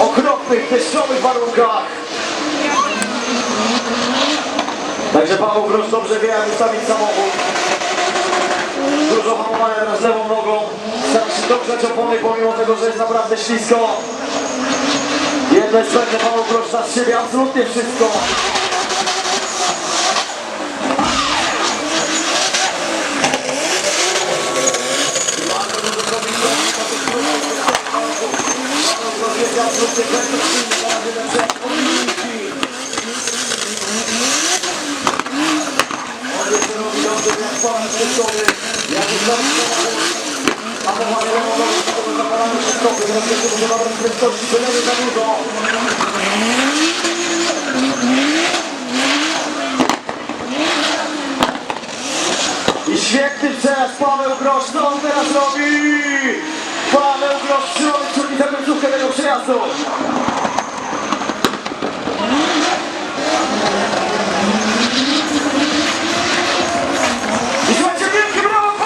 okropnych, deszczowych warunkach. Także Paweł Grosz dobrze wie, jak ustawić samochód. Dużo hamowania teraz lewą nogą. Stara się dogrzać opony, pomimo tego, że jest naprawdę ślisko. Jedno jest pewne, Paweł Grosz z siebie absolutnie wszystko. I świetny przejazd Paweł Grosz, co on teraz robi? Paweł Grosz そう。